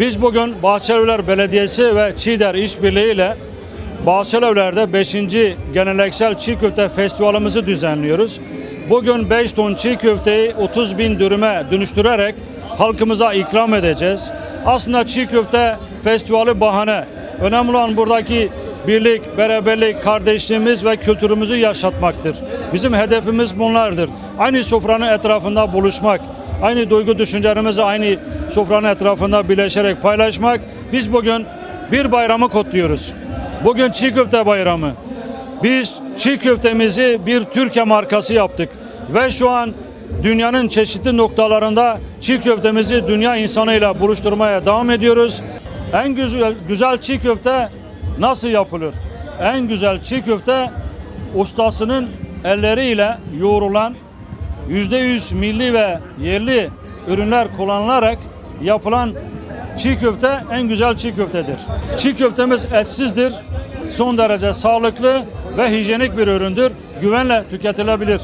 Biz bugün Bahçelievler Belediyesi ve Çiğder İşbirliği ile Bahçelievler'de 5. Geleneksel Çiğ Köfte Festivalimizi düzenliyoruz. Bugün 5 ton çiğ köfteyi 30 bin dürüme dönüştürerek halkımıza ikram edeceğiz. Aslında çiğ köfte festivali bahane. Önemli olan buradaki birlik, beraberlik, kardeşliğimiz ve kültürümüzü yaşatmaktır. Bizim hedefimiz bunlardır. Aynı sofranın etrafında buluşmak, aynı duygu düşüncelerimizi aynı sofranın etrafında birleşerek paylaşmak. Biz bugün bir bayramı kutluyoruz. Bugün çiğ köfte bayramı. Biz çiğ köftemizi bir Türkiye markası yaptık ve şu an dünyanın çeşitli noktalarında çiğ köftemizi dünya insanıyla buluşturmaya devam ediyoruz. En güzel, güzel çiğ köfte nasıl yapılır? En güzel çiğ köfte ustasının elleriyle yoğrulan %100 milli ve yerli ürünler kullanılarak yapılan çiğ köfte en güzel çiğ köftedir. Çiğ köftemiz etsizdir, son derece sağlıklı ve hijyenik bir üründür. Güvenle tüketilebilir.